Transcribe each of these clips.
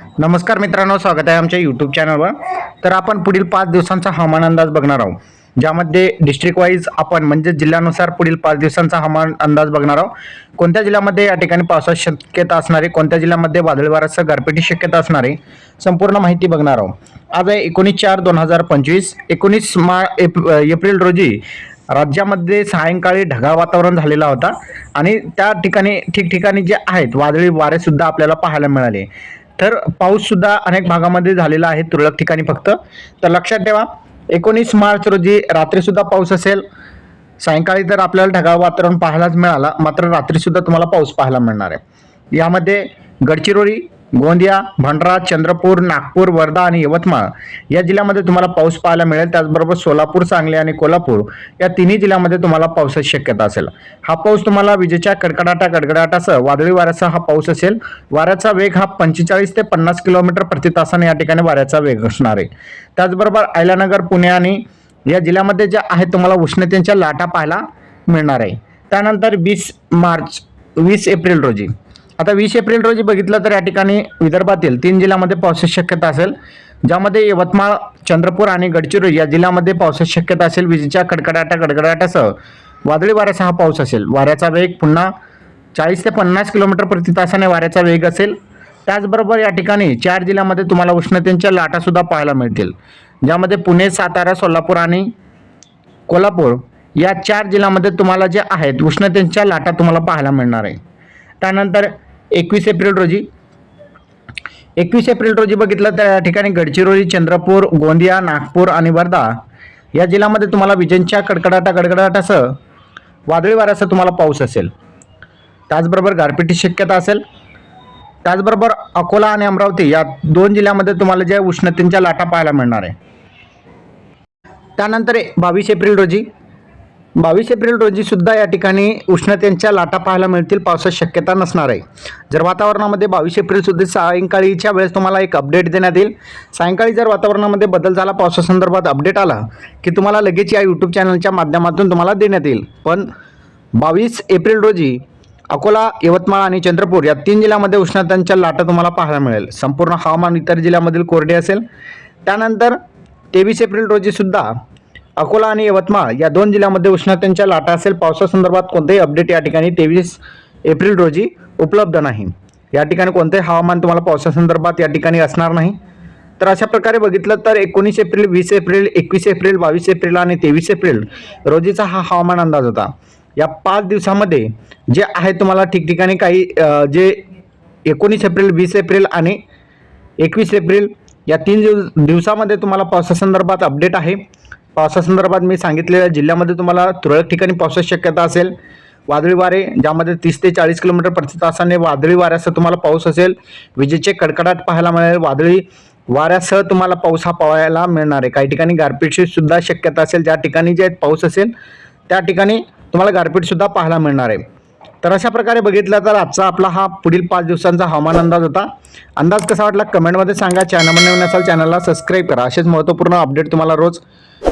नमस्कार मित्रांनो स्वागत आहे आमच्या यूट्यूब चॅनलवर तर आपण पुढील पाच दिवसांचा हवामान अंदाज बघणार आहोत. ज्यामध्ये डिस्ट्रिक्ट वाईज आपण म्हणजे जिल्ह्यानुसार पुढील पाच दिवसांचा हवामान अंदाज बघणार आहोत. कोणत्या जिल्ह्यामध्ये या ठिकाणी पावसाची शक्यता असणारे कोणत्या जिल्ह्यामध्ये वादळी वाऱ्यासह गारपिटी शक्यता असणारे संपूर्ण माहिती बघणार आहोत. आज आहे एकोणीस चार दोन हजार पंचवीस. एकोणीस मा एप एप्रिल रोजी राज्यामध्ये सायंकाळी ढगाळ वातावरण झालेला होता आणि त्या ठिकाणी ठिकठिकाणी जे आहेत वादळी वारेसुद्धा आपल्याला पाहायला मिळाले. तर पाऊससुद्धा अनेक भागामध्ये झालेला आहे तुरळक ठिकाणी फक्त. तर लक्षात ठेवा एकोणीस मार्च रोजी रात्रीसुद्धा पाऊस असेल. सायंकाळी तर आपल्याला ढगाळ वातावरण पाहायलाच मिळाला मात्र रात्रीसुद्धा तुम्हाला पाऊस पाहायला मिळणार आहे. यामध्ये गडचिरोली गोंदिया भंडारा चंद्रपूर नागपूर वर्धा आणि यवतमाळ या जिल्ह्यामध्ये तुम्हाला पाऊस पाहायला मिळेल. त्याचबरोबर सोलापूर सांगली आणि कोल्हापूर या तिन्ही जिल्ह्यामध्ये तुम्हाला पावसाची शक्यता असेल. हा पाऊस तुम्हाला विजेच्या कडकडाटा कडकडाटासह वादळी वाऱ्यासह हा पाऊस असेल. वाऱ्याचा वेग हा पंचेचाळीस ते पन्नास किलोमीटर प्रति तासाने या ठिकाणी वाऱ्याचा वेग असणार आहे. त्याचबरोबर आयलानगर पुणे आणि या जिल्ह्यामध्ये ज्या आहेत तुम्हाला उष्णतेच्या लाटा पाहायला मिळणार आहे. त्यानंतर वीस मार्च वीस एप्रिल रोजी आता वीस एप्रिल रोजी बघितलं तर या ठिकाणी विदर्भातील तीन जिल्ह्यामध्ये पावसाची शक्यता असेल ज्यामध्ये यवतमाळ चंद्रपूर आणि गडचिरोली या जिल्ह्यामध्ये पावसाची शक्यता असेल. विजेच्या कडकडाटा गडगडाटासह वादळी वाऱ्याचा हा पाऊस असेल. वाऱ्याचा वेग पुन्हा चाळीस ते पन्नास किलोमीटर प्रति तासाने वाऱ्याचा वेग असेल. त्याचबरोबर या ठिकाणी चार जिल्ह्यामध्ये तुम्हाला उष्णतेच्या लाटासुद्धा पाहायला मिळतील ज्यामध्ये पुणे सातारा सोलापूर आणि कोल्हापूर या चार जिल्ह्यामध्ये तुम्हाला जे आहेत उष्णतेच्या लाटा तुम्हाला पाहायला मिळणार आहे. त्यानंतर एकवीस एप्रिल रोजी. एकवीस एप्रिल रोजी बघितलं तर या ठिकाणी गडचिरोली चंद्रपूर गोंदिया नागपूर आणि वर्धा या जिल्ह्यामध्ये तुम्हाला विजेंच्या कडकडाटा गडगडाटासह वादळी वाऱ्यासह तुम्हाला पाऊस असेल. त्याचबरोबर गारपिटी शक्यता असेल. त्याचबरोबर अकोला आणि अमरावती या दोन जिल्ह्यामध्ये तुम्हाला ज्या उष्णतेच्या लाटा पाहायला मिळणार आहे. त्यानंतर बावीस एप्रिल रोजी बावीस एप्रिल रोजी सुद्धा या ठिकाणी उष्णतेच्या लाटा पाहायला मिळतील. पावसाची शक्यता नसणार आहे. जर वातावरणामध्ये बावीस एप्रिल सुद्धा सायंकाळीच्या वेळेस तुम्हाला एक अपडेट देण्यात येईल. सायंकाळी जर वातावरणामध्ये बदल झाला पावसासंदर्भात अपडेट आला की तुम्हाला लगेच या यूट्यूब चॅनलच्या माध्यमातून तुम्हाला देण्यात येईल. पण बावीस एप्रिल रोजी अकोला यवतमाळ आणि चंद्रपूर या तीन जिल्ह्यामध्ये उष्णतांच्या लाटा तुम्हाला पाहायला मिळेल. संपूर्ण हवामान इतर जिल्ह्यामधील कोरडे असेल. त्यानंतर तेवीस एप्रिल रोजी सुद्धा अकोला आणि यवतमाळ या दोन जिल्ह्यामध्ये उष्णतेच्या लाटा असेल. पावसासंदर्भात कोणतेही अपडेट या ठिकाणी तेवीस एप्रिल रोजी उपलब्ध नाही. या ठिकाणी कोणतेही हवामान तुम्हाला पावसासंदर्भात या ठिकाणी असणार नाही. तर अशा प्रकारे बघितलं तर एकोणीस एप्रिल वीस एप्रिल एकवीस एप्रिल बावीस एप्रिल आणि तेवीस एप्रिल रोजीचा हा हवामान अंदाज होता. या पाच दिवसामध्ये जे आहे तुम्हाला ठिकठिकाणी काही जे एकोणीस एप्रिल वीस एप्रिल आणि एकवीस एप्रिल या तीन दिवसामध्ये तुम्हाला पावसासंदर्भात अपडेट आहे. पावसासंदर्भात मी सांगितलेल्या जिल्ह्यामध्ये तुम्हाला तुरळक ठिकाणी पावसाची शक्यता असेल. वादळी वारे ज्यामध्ये तीस ते चाळीस किलोमीटर प्रति तासाने वादळी वाऱ्यासह तुम्हाला पाऊस असेल. विजेचे कडकडाट पाहायला मिळेल. वादळी वाऱ्यासह तुम्हाला पाऊस हा पाहायला मिळणार आहे. काही ठिकाणी गारपीटची सुद्धा शक्यता असेल. ज्या ठिकाणी जे पाऊस असेल त्या ठिकाणी तुम्हाला गारपीटसुद्धा पाहायला मिळणार आहे. तर अशा प्रकारे बघितलं तर आजचा आपला हा पुढील पाच दिवसांचा हवामान अंदाज होता. अंदाज कसा वाटला कमेंटमध्ये सांगा. चॅनलमध्ये नवीन असाल चॅनलला सबस्क्राईब करा. असेच महत्त्वपूर्ण अपडेट तुम्हाला रोज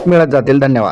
मिळत जातील. धन्यवाद.